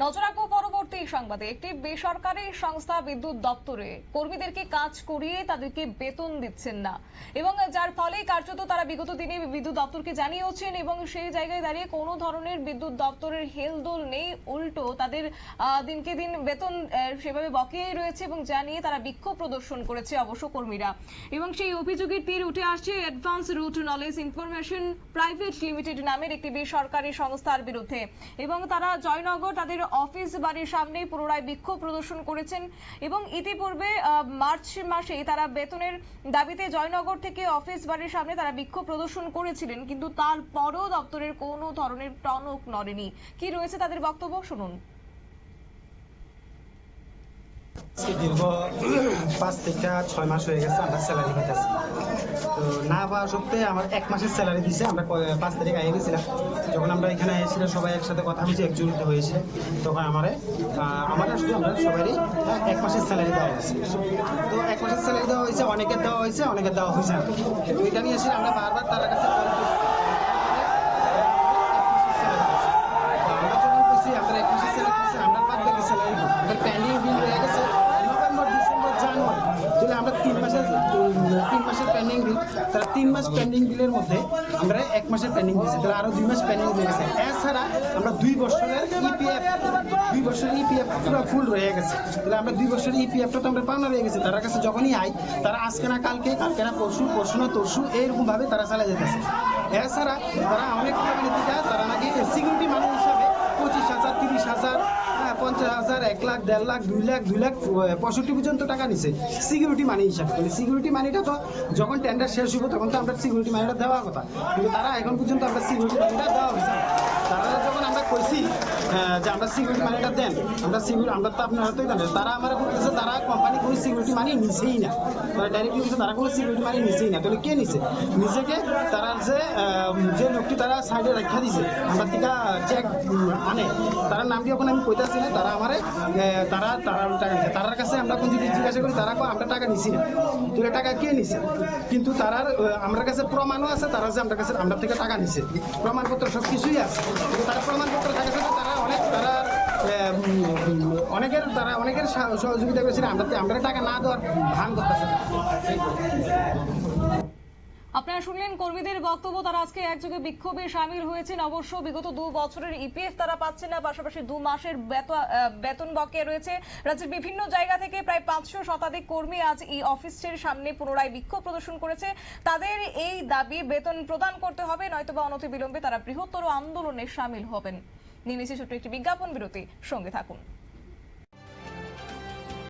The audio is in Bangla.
নজর রাখব পরবর্তী সংবাদে। একটি বেসরকারি সংস্থা বিদ্যুৎ দপ্তরে কর্মীদেরকে কাজ করিয়ে তাদেরকে বেতন দিচ্ছেন না। এবং যার ফলে কার্যত তারা বিগত দিনে বিদ্যুৎ দপ্তরকে জানিয়েছেন এবং সেই জায়গায় দাঁড়িয়ে কোনো ধরনের বিদ্যুৎ দপ্তরের হেলদোল নেই, উল্টো তাদের দিনকে দিন বেতন সেভাবে বকেয়াই রয়েছে এবং জানিয়ে তারা বিক্ষোভ প্রদর্শন করেছে অবশ্য কর্মীরা। এবং সেই অভিযোগের তীর উঠে আসছে advance route knowledge information private limited নামের একটি বেসরকারি সংস্থার বিরুদ্ধে। এবং তারা জয়নগর তাদের অফিস বাড়ির সামনে পুনরায় বিক্ষোভ প্রদর্শন করেছেন এবং ইতিপূর্বে মার্চ মাসে তারা বেতনের দাবিতে জয়নগর থেকে অফিস বাড়ির সামনে তারা বিক্ষোভ প্রদর্শন করেছিলেন, কিন্তু তারপরও দপ্তরের কোনো ধরনের টনক নড়েনি। কি রয়েছে তাদের বক্তব্য? শুনুন। দীর্ঘ পাঁচ থেকে ছয় মাস হয়ে গেছে আমরা স্যালারি পাইতেছি। তো না পাওয়া সত্ত্বে আমার এক মাসের স্যালারি দিছে, আমরা পাঁচ তারিখ আগে গেছিলাম। যখন আমরা এখানে এসেছিলাম, সবাই একসাথে কথা বলছি একজুট হয়েছে। তখন আমার আমার শুধু আমরা সবারই এক মাসের স্যালারি দেওয়া হয়েছে। তো এক মাসের স্যালারি দেওয়া হয়েছে, অনেকের দেওয়া হয়েছে, অনেকের দেওয়া হয়েছে না। তো এটা নিয়ে এসে আমরা বারবার তার কাছে তাহলে আমরা তিন মাসের তিন মাসের পেন্ডিং বিল তারা তিন মাস পেন্ডিং বিলের মধ্যে আমরা এক মাসের পেন্ডিং দিয়েছি, তাহলে আরও দুই মাস পেন্ডিং হয়ে গেছে। এছাড়া আমরা দুই বছরের ইপিএফ দুই বছরের ইপিএফ পুরো ফুল রয়ে গেছে। তাহলে আমরা দুই বছরের ইপিএফটা তো আমরা পাওনা রয়ে গেছে, তার কাছে যখনই আই তারা আজকে না কালকে কালকে না পরশু পরশু না তরশু এইরকম ভাবে তারা চালিয়ে যেতেছে। এছাড়া তারা অনেক তারা নাকি সিকিউরিটি মানুষ হিসাবে পঁচিশ হাজার তিরিশ হাজার হ্যাঁ, হাজার, এক লাখ, দেড় লাখ, দুই লাখ দুই লাখ পঁয়ষট্টি পর্যন্ত টাকা নিছে। সিকিউরিটি মানি হিসাব করে। সিকিউরিটি মানিটা তো যখন টেন্ডার শেষ হইব, তখন তো আমরা সিকিউরিটি মানিটা দেওয়ার কথা। কিন্তু তারা এখন পর্যন্ত আমরা সিকিউরিটি মানিটা দেওয়া হয়েছে। তারা যখন আমরা কইছি যে আমরা সিকিউরিটি মানিটা দেন, আমরা সিকিউরিটি আমরা তো আপনারা তো জানেন তারা আমার বলতেছে, তারা কোম্পানি কোনো সিকিউরিটি মানি নিছেই না। তারা ডাইরেক্টলি বলছে তারা কোনো সিকিউরিটি মানি নিছেই না। তাহলে কে নিছে? নিজেকে তারা যে যে লোকটি তারা সাইডে রাখা দিছে, আমরা টিকা চেক আনে। তার নামটি এখন আমি কইতাছি না, তারা আমারে তারা তারা টাকা তারার কাছে আমরা কোন যদি জিজ্ঞাসা করি, তারা আমরা টাকা নিছি না। তুই টাকা কে নিছে? কিন্তু তারার আমার কাছে প্রমাণও আছে, তারা যে আমার কাছে, আমরা থেকে টাকা নিছে। প্রমাণপত্র সব কিছুই আছে। তারা প্রমাণপত্র থাকা সত্ত্বেও তারা অনেক তারা অনেকের তারা অনেকের সহ- সহযোগিতা করেছিল। আমরা আমরা টাকা না দেওয়ার ভান করতেছে আপনারা শুনলেন কর্মীদের বক্তব্য, তারা আজকে একযোগে বিক্ষোভে সামিল হয়েছেন। অবশ্য বিগত দু বছরের ইপিএফ তারা পাচ্ছেন না, পাশাপাশি দু মাসের বেতন বকেয়া রয়েছে। রাজ্যের বিভিন্ন জায়গা থেকে প্রায় পাঁচশো শতাধিক কর্মী আজ এই অফিসের সামনে পুনরায় বিক্ষোভ প্রদর্শন করেছে। তাদের এই দাবি, বেতন প্রদান করতে হবে, নয়তোবা অনতি বিলম্বে তারা বৃহত্তর আন্দোলনে সামিল হবেন। নিয়ে ছোট্ট একটি বিজ্ঞাপন বিরতি সঙ্গে থাকুন।